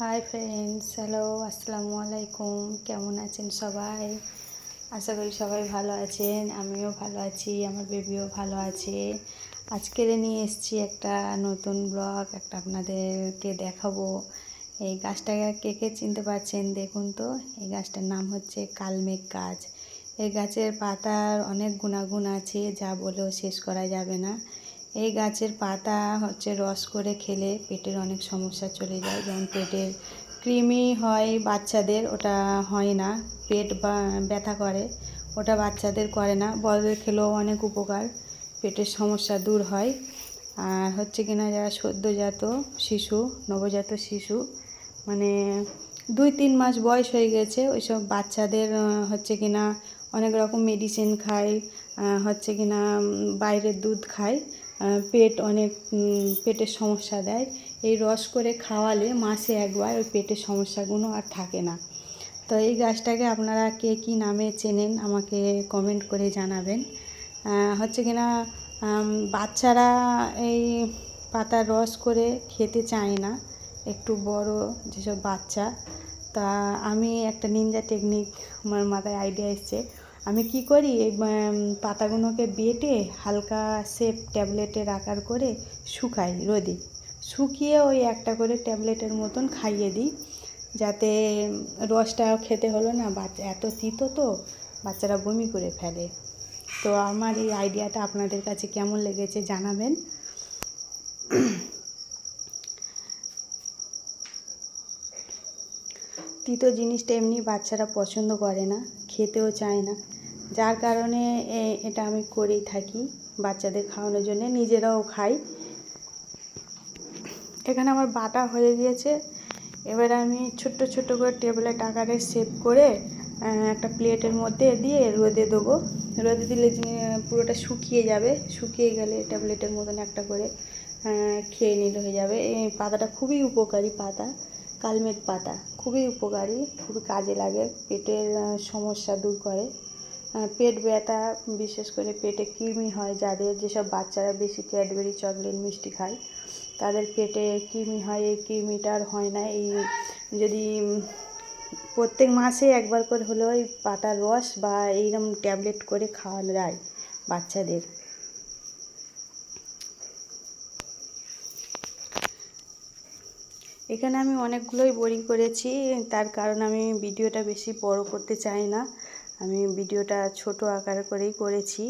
Hi friends hello আসসালামু আলাইকুম। কেমন আছেন সবাই? আশা করি সবাই ভালো আছেন, আমিও ভালো আছি, আমার বেবিও ভালো আছে। আজকের নিয়ে এসেছি একটা নতুন ব্লগ একটা আপনাদেরকে দেখাবো। এই গাছটাকে কে কে চিনতে পারছেন দেখুন তো, এই গাছটার নাম হচ্ছে কালমেঘ গাছ। এই গাছের পাতার অনেক গুণাগুণ আছে, যা বলেও শেষ করা যাবে না। এই গাছের পাতা হচ্ছে রস করে খেলে পেটের অনেক সমস্যা চলে যায়। যেমন পেটের কৃমি হয় বাচ্চাদের, ওটা হয় না। পেট বা ব্যথা করে, ওটা বাচ্চাদের করে না। বড়দের খেলেও অনেক উপকার, পেটের সমস্যা দূর হয়। আর হচ্ছে কিনা যারা সদ্যজাত শিশু, নবজাত শিশু মানে দুই তিন মাস বয়স হয়ে গেছে, ওইসব বাচ্চাদের হচ্ছে কিনা অনেক রকম মেডিসিন খায় হচ্ছে কিনা বাইরের দুধ খায়। পেট অনেক পেটের সমস্যা দেয়। এই রস করে খাওয়ালে মাসে একবার ওই পেটের সমস্যাগুলো আর থাকে না। তো এই গাছটাকে আপনারা কে কী নামে চেনেন আমাকে কমেন্ট করে জানাবেন। হচ্ছে কি না বাচ্চারা এই পাতার রস করে খেতে চায় না, একটু বড় যেসব বাচ্চা। তা আমি একটা নিনজা টেকনিক আমার মাথায় আইডিয়া এসছে। আমি কি করি? এই পাতাগুলোকে বেটে হালকা সেপ ট্যাবলেটের আকার করে শুকাই, রোদে। শুকিয়ে ওই একটা করে ট্যাবলেটের মতন খাইয়ে দিই, যাতে রসটা খেতে হলো না বাচ্চা এত তিতো তো, বাচ্চারা বমি করে ফেলে। তো আমার এই আইডিয়াটা আপনাদের কাছে কেমন লেগেছে জানাবেন। তিতো জিনিসটা এমনি বাচ্চারা পছন্দ করে না, খেতেও চায় না। যার কারণে এটা আমি করেই থাকি বাচ্চাদের খাওয়ানোর জন্য। নিজেরাও খাই। এখানে আমার বাটা হয়ে গিয়েছে। এবার আমি ছোট্ট ছোট্ট করে টেবলেট আকারে সেভ করে একটা প্লেটের মধ্যে দিয়ে রোদে দেবো। রোদে দিলে পুরোটা শুকিয়ে যাবে। শুকিয়ে গেলে ট্যাবলেটের মতন একটা করে খেয়ে নিলে হয়ে যাবে। এই পাতাটা খুবই উপকারী পাতা, কালমেঘ পাতা। খুবই উপকারী, খুবই কাজে লাগে, পেটের সমস্যা দূর করে। পেট ব্যথা, বিশেষ করে পেটে কৃমি হয় যাদের, যেসব বাচ্চারা বেশি ক্যাডবেরি, চকলেট, মিষ্টি খায়, তাদের পেটে কৃমি হয়, এই কৃমিটা আর হয় না। এই যদি প্রত্যেক মাসে একবার করে হলেও এই পাতার রস বা এইরকম ট্যাবলেট করে খাওয়ানো যায় বাচ্চাদের। এখানে আমি অনেকগুলোই বড়ি করেছি, তার কারণ আমি ভিডিওটা বেশি বড় করতে চাই না। আমি ভিডিওটা ছোট আকার করেই করেছি।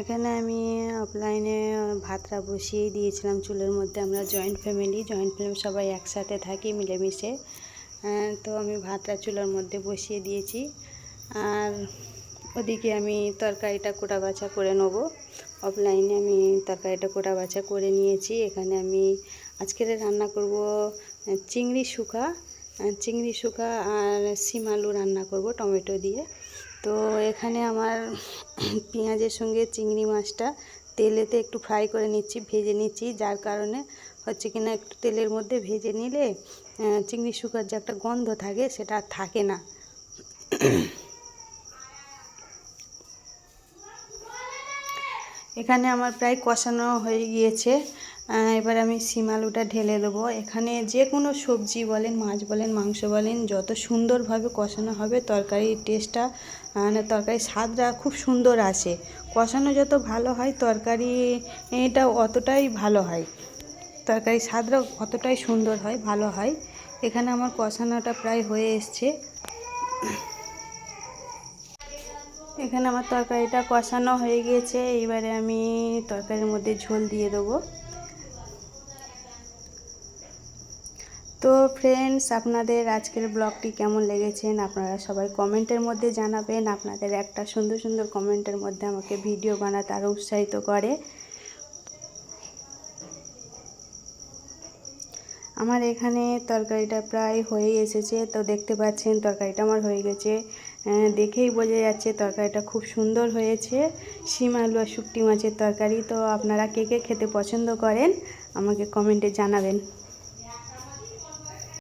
এখানে আমি অফলাইনে ভাতটা বসিয়ে দিয়েছিলাম চুলের মধ্যে। আমরা জয়েন্ট ফ্যামিলি জয়েন্ট ফ্যামিলি সবাই একসাথে থাকি মিলেমিশে। তো আমি ভাতটা চুলার মধ্যে বসিয়ে দিয়েছি। আর ওদিকে আমি তরকারিটা কোটা বাছা করে নেব। অফলাইনে আমি তরকারিটা কোটা বাছা করে নিয়েছি। এখানে আমি আজকের রান্না করব চিংড়ি শুকা চিংড়ি শুকা আর শিম আলু রান্না করব টমেটো দিয়ে। তো এখানে আমার পেঁয়াজের সঙ্গে চিংড়ি মাছটা তেলেতে একটু ফ্রাই করে নিচ্ছি, ভেজে নিচ্ছি। যার কারণে হচ্ছে কিনা একটু তেলের মধ্যে ভেজে নিলে চিংড়ি শুকার যে একটা গন্ধ থাকে সেটা থাকে না। এখানে আমার প্রায় কষানো হয়ে গিয়েছে। এবার আমি শিম আলুটা ঢেলে দেবো। এখানে যে কোনো সবজি বলেন, মাছ বলেন, মাংস বলেন, যত সুন্দরভাবে কষানো হবে, তরকারির টেস্টটা মানে তরকারির স্বাদটা খুব সুন্দর আসে। কষানো যত ভালো হয় তরকারি এটা অতটাই ভালো হয়। তরকারির স্বাদটা অতটাই সুন্দর হয়, ভালো হয়। এখানে আমার কষানোটা প্রায় হয়ে এসছে। এখানে আমার তরকারিটা কষানো হয়ে গিয়েছে। এবারে আমি তরকারির মধ্যে ঝোল দিয়ে দেবো। তো ফ্রেন্ডস আপনাদের আজকের ব্লগটি কেমন লেগেছেন আপনারা সবাই কমেন্টের মধ্যে জানাবেন। আপনাদের একটা সুন্দর সুন্দর কমেন্টের মধ্যে আমাকে ভিডিও বানাতে আরও উৎসাহিত করে। আমার এখানে তরকারিটা প্রায় হয়ে এসেছে। তো দেখতে পাচ্ছেন, তরকারিটা আমার হয়ে গেছে। দেখেই বোঝা যাচ্ছে তরকারিটা খুব সুন্দর হয়েছে। শিম, আলু আর শুকটি মাছের তরকারি। তো আপনারা কে কে খেতে পছন্দ করেন, আমাকে কমেন্টে জানাবেন।